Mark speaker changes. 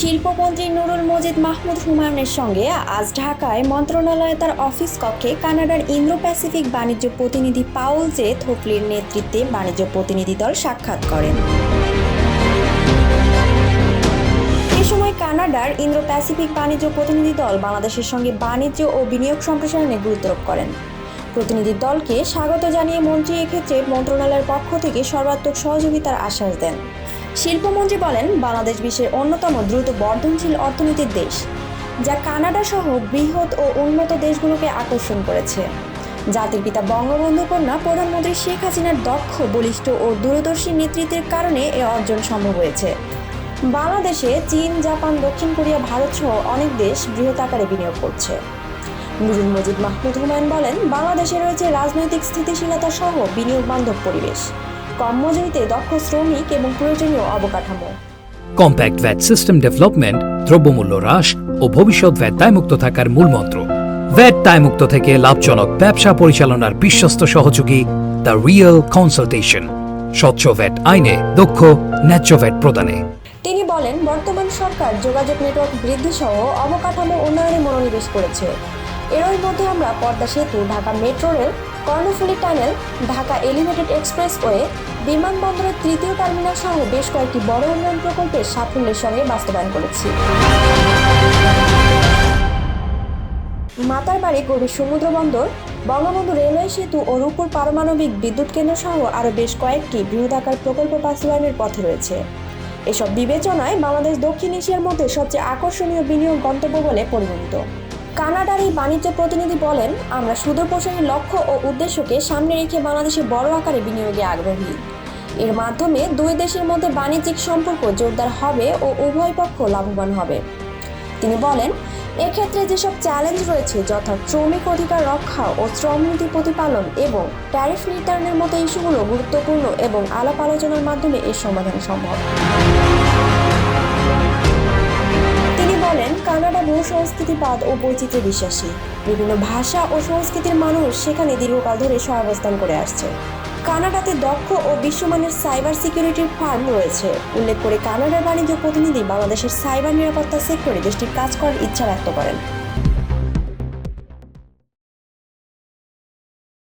Speaker 1: শিল্পমন্ত্রী নুরুল মজিদ মাহমুদ হুমায়ুনের সঙ্গে আজ ঢাকায় মন্ত্রণালয়ে তার অফিস কক্ষে কানাডার ইন্দ্রো প্যাসিফিক বাণিজ্য প্রতিনিধি পাউল জে থোকলির নেতৃত্বে বাণিজ্য প্রতিনিধি দল সাক্ষাৎ করেন। সময় কানাডার ইন্দ্রো প্যাসিফিক বাণিজ্য প্রতিনিধি দল বাংলাদেশের সঙ্গে বাণিজ্য ও বিনিয়োগ সম্প্রসারণে গুরুত্বারোপ করেন। প্রতিনিধি দলকে স্বাগত জানিয়ে মন্ত্রী এক্ষেত্রে মন্ত্রণালয়ের পক্ষ থেকে সর্বাত্মক সহযোগিতার আশ্বাস দেন। শিল্পমন্ত্রী বলেন, বাংলাদেশ বিশ্বের অন্যতম দ্রুত বর্ধনশীল অর্থনীতির দেশ, যা কানাডা সহ বৃহৎ ও উন্নত দেশগুলোকে আকর্ষণ করেছে। জাতির পিতা বঙ্গবন্ধু কন্যা প্রধানমন্ত্রী শেখ হাসিনার দক্ষ, বলিষ্ঠ ও দূরদর্শী নেতৃত্বের কারণে এ অর্জন সম্ভব হয়েছে। বাংলাদেশে চীন, জাপান, দক্ষিণ কোরিয়া, ভারত সহ অনেক দেশ বৃহৎ আকারে বিনিয়োগ করছে। নুরুল মজিদ মাহমুদ হুমায়ুন বলেন, বাংলাদেশে রয়েছে রাজনৈতিক স্থিতিশীলতা সহ বিনিয়োগ বান্ধব পরিবেশ। কম মজুরিতে দক্ষ শ্রমিক এবং প্রয়োজনীয় অবকাঠামো।
Speaker 2: কম্প্যাক্ট ভ্যাট সিস্টেম ডেভেলপমেন্ট দ্রব্যমূল্য হ্রাস ও ভবিষ্যৎ ভ্যাট দায়মুক্ত থাকার মূলমন্ত্র ভ্যাট দায়মুক্ত থেকে লাভজনক ব্যবসা পরিচালনার বিশ্বস্ত সহযোগী দ্য রিয়েল কনসালটেশন স্বচ্ছ ভ্যাট আইনে দক্ষ ন্যায্য ভ্যাট প্রদানে।
Speaker 1: তিনি বলেন বর্তমান সরকার যোগাযোগ নেটওয়ার্ক বৃদ্ধি সহ অবকাঠামো উন্নয়নে মনোনিবেশ করেছে। এরই মধ্যে আমরা পদ্মা সেতু Dhaka metro rail Karnaphuli tunnel, Dhaka elevated expressway, বিমানবন্দরের তৃতীয় টার্মিনাল সহ বেশ কয়েকটি বড় উন্নয়ন প্রকল্পের সাফল্যের সঙ্গে বাস্তবায়ন করেছি। মাতারবাড়ি গভীর সমুদ্র বন্দর, বঙ্গবন্ধু রেলওয়ে সেতু ও রূপপুর পারমাণবিক বিদ্যুৎ কেন্দ্র সহ আরও বেশ কয়েকটি বৃহদাকার প্রকল্প বাস্তবায়নের পথে রয়েছে। এসব বিবেচনায় বাংলাদেশ দক্ষিণ এশিয়ার মধ্যে সবচেয়ে আকর্ষণীয় বিনিয়োগ গন্তব্য বলে পরিগণিত। কানাডার এই বাণিজ্য প্রতিনিধি বলেন, আমরা সুদূর প্রসারী লক্ষ্য ও উদ্দেশ্যকে সামনে রেখে বাংলাদেশে বড় আকারে বিনিয়োগে আগ্রহী। এর মাধ্যমে দুই দেশের মধ্যে বাণিজ্যিক সম্পর্ক জোরদার হবে ও উভয় পক্ষ লাভবান হবে। তিনি বলেন, এক্ষেত্রে যেসব চ্যালেঞ্জ রয়েছে যথা শ্রমিক অধিকার রক্ষা ও শ্রমনীতি প্রতিপালন এবং ট্যারিফ নির্ধারণের মতো ইস্যুগুলো গুরুত্বপূর্ণ এবং আলাপ আলোচনার মাধ্যমে এর সমাধান সম্ভব। কানাডা বহু সংস্কৃতিবাদ ও বৈচিত্র্য বিশ্বাসী। বিভিন্ন ভাষা ও সংস্কৃতির মানুষ সেখানে দীর্ঘকাল ধরে সহাবস্থান করে আসছে। কানাডাতে দক্ষ ও বিশ্বমানের সাইবার সিকিউরিটির ফার্ম রয়েছে। উল্লেখ করে কানাডার বাণিজ্য প্রতিনিধি বাংলাদেশের সাইবার নিরাপত্তা সেক্টরে দেশটির কাজ করার ইচ্ছা ব্যক্ত করেন।